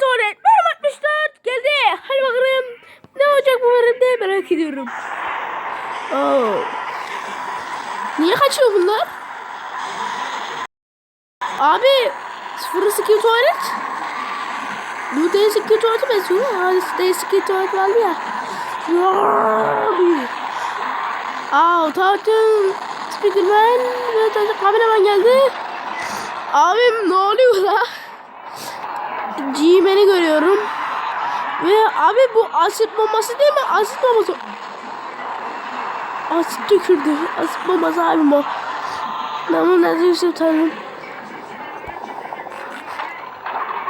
tuvalet. Benim 64 geldi. Hadi bakalım. Ne olacak bu bölümde merak ediyorum. Oo. Niye kaçıyor bunlar? Abi sıfır sıkı tuvalet. Bu değil sıkı tuvalete benziyor. Hani değil sıkı tuvalet vardı ya. Abi. Aa tuvaletin speakerman ve kameraman geldi. Abim ne oluyor la? Ve abi bu asit bombası değil mi? Asit bombası. Asit döküldü. Asit bombası abim o. Ben bunu neredeyse tanırım.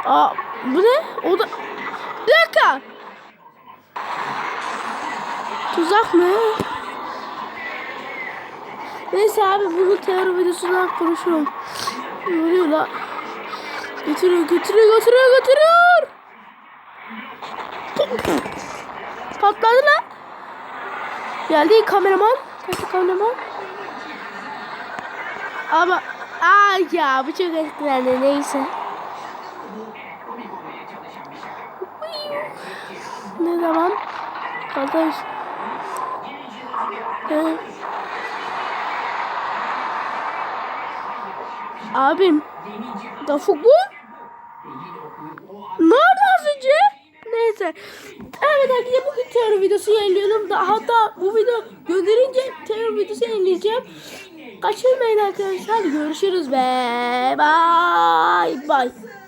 Aa bu ne? O da... Bir dakika. Tuzak mı? Neyse abi bunu teori videosundan konuşuyorum. Ne oluyor la? Götürüyor, götürüyor, götürüyor, götürüyor. Patladı lan. Geldi kameraman. Kaçtı kameraman. Ama ay ya bu çok etkilendi neyse. Ne zaman? Kardeş. Ee, abim. Dafuk bu? Neyse. Evet arkadaşlar bugün terör videosu yayınlıyorum. Da, hatta bu video gönderince terör videosu yayınlayacağım. Kaçırmayın arkadaşlar. Görüşürüz be. Bye bye.